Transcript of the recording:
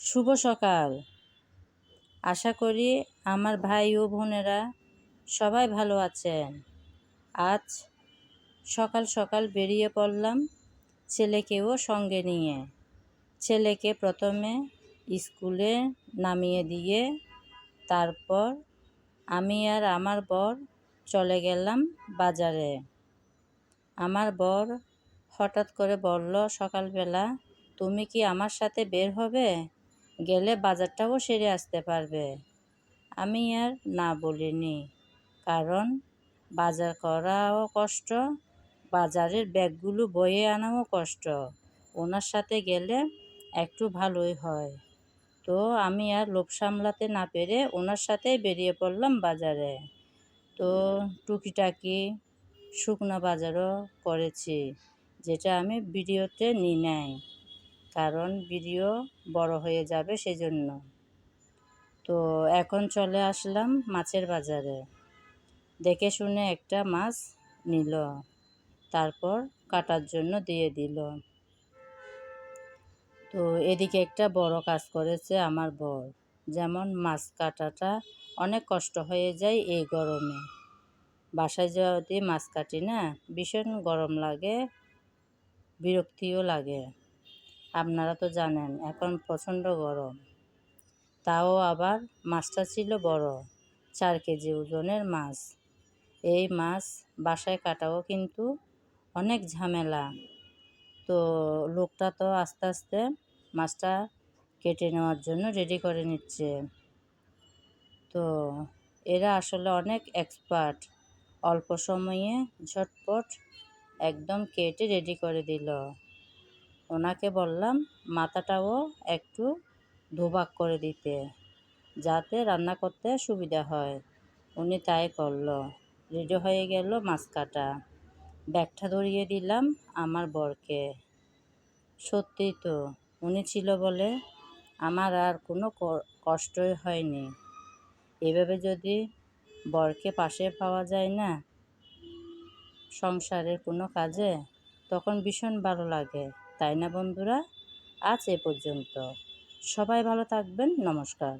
শুভ সকাল। আশা করি আমার ভাই ও বোনেরা সবাই ভালো আছেন। আজ সকাল সকাল বেরিয়ে পড়লাম ছেলেকেও সঙ্গে নিয়ে। ছেলেকে প্রথমে স্কুলে নামিয়ে দিয়ে তারপর আমি আর আমার বর চলে গেলাম বাজারে। আমার বর হঠাৎ করে বলল, সকালবেলা তুমি কি আমার সাথে বের হবে? গেলে বাজারটাও সেরে আসতে পারবে। আমি আর না বলিনি, কারণ বাজার করাও কষ্ট, বাজারের ব্যাগগুলো বয়ে আনাও কষ্ট। ওনার সাথে গেলে একটু ভালোই হয়। তো আমি আর লোভ সামলাতে না পেরে ওনার সাথেই বেরিয়ে পড়লাম বাজারে। তো টুকিটাকি শুকনো বাজারও করেছি, যেটা আমি ভিডিওতে নিই নাই। কারণ ভিডিও বড় হয়ে যাবে সেজন্য। তো এখন চলে আসলাম মাছের বাজারে। দেখে শুনে একটা মাছ নিল, তারপর কাটার জন্য দিয়ে দিল। তো এদিকে একটা বড় কাজ করেছে আমার বর। যেমন মাছ কাটাটা অনেক কষ্ট হয়ে যায় এই গরমে। বাসায় যদি মাছ কাটি না, ভীষণ গরম লাগে, বিরক্তিও লাগে। আপনারা তো জানেন, এখন প্রচণ্ড গরম। তাও আবার মাছটা ছিল বড়, চার কেজি ওজনের মাছ। এই মাছ বাসায় কাটাও কিন্তু অনেক ঝামেলা। তো লোকটা তো আস্তে আস্তে মাছটা কেটে নেওয়ার জন্য রেডি করে নিচ্ছে। তো এরা আসলে অনেক এক্সপার্ট অল্প সময়ে ঝটপট একদম কেটে রেডি করে দিল। ওনাকে বললাম, মাথাটাও একটু ধোবাক করে দিতে, যাতে রান্না করতে সুবিধা হয়। উনি তাই করল। রেডি হয়ে গেল মাছ কাটা ব্যাগটা ধরিয়ে দিলাম আমার বরকে। সত্যিই তো, উনি ছিল বলে আমার আর কোনো কষ্টই হয়নি। এভাবে যদি বরকে পাশে পাওয়া যায় না সংসারের কোনো কাজে, তখন ভীষণ ভালো লাগে। তাই না বন্ধুরা? আজ এ পর্যন্ত। সবাই ভালো থাকবেন। নমস্কার।